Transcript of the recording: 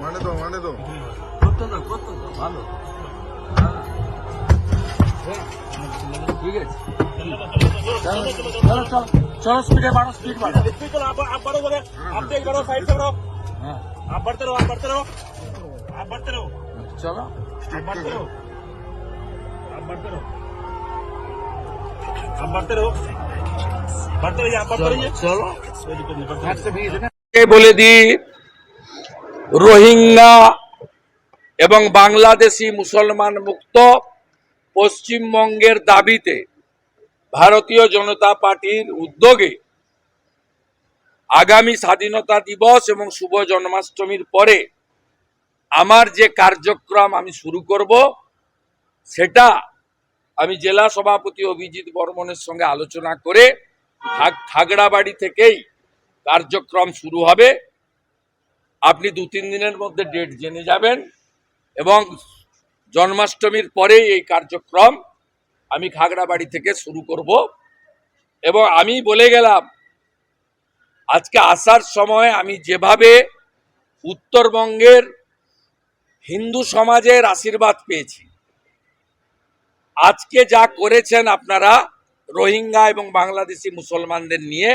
माने दो माने दो। कुत्ते ना कुत्ते ना ಬಾಲು चलो चलो चलो स्पीड बढ़ो स्पीड बढ़ो स्पीड चलो आप आप बढ़ो बोले हाँ। आप देख बढ़ो साइड से बढ़ो। हाँ। आप बढ़ते रहो आप बढ़ते रहो। आप बढ़ते रहो। चलो। आप बढ़ते रहो। आप बढ़ते रहो। आप बढ़ते रहो। बढ़ते रहिए आप बढ़ते रहिए। चलो। कोई दिक्कत नहीं हाँ। बोले दी রোহিঙ্গা এবং বাংলাদেশি মুসলমান মুক্ত পশ্চিমবঙ্গের দাবিতে ভারতীয় জনতা পার্টির উদ্যোগে আগামী স্বাধীনতা দিবস এবং শুভ জন্মাষ্টমীর পরে আমার যে কার্যক্রম আমি শুরু করব, সেটা আমি জেলা সভাপতি অভিজিৎ বর্মনের সঙ্গে আলোচনা করে খাগ- খাগড়াবাড়ি থেকেই কার্যক্রম শুরু হবে। আপনি দু তিন দিনের মধ্যে ডেট জেনে যাবেন এবং জন্মাষ্টমীর পরেই এই কার্যক্রম আমি খাগড়াবাড়ি থেকে শুরু করব। এবং আমি বলে গেলাম, আজকে আসার সময় আমি যেভাবে উত্তরবঙ্গের হিন্দু সমাজের আশীর্বাদ পেয়েছি, আজকে যা করেছেন আপনারা রোহিঙ্গা এবং বাংলাদেশি মুসলমানদের নিয়ে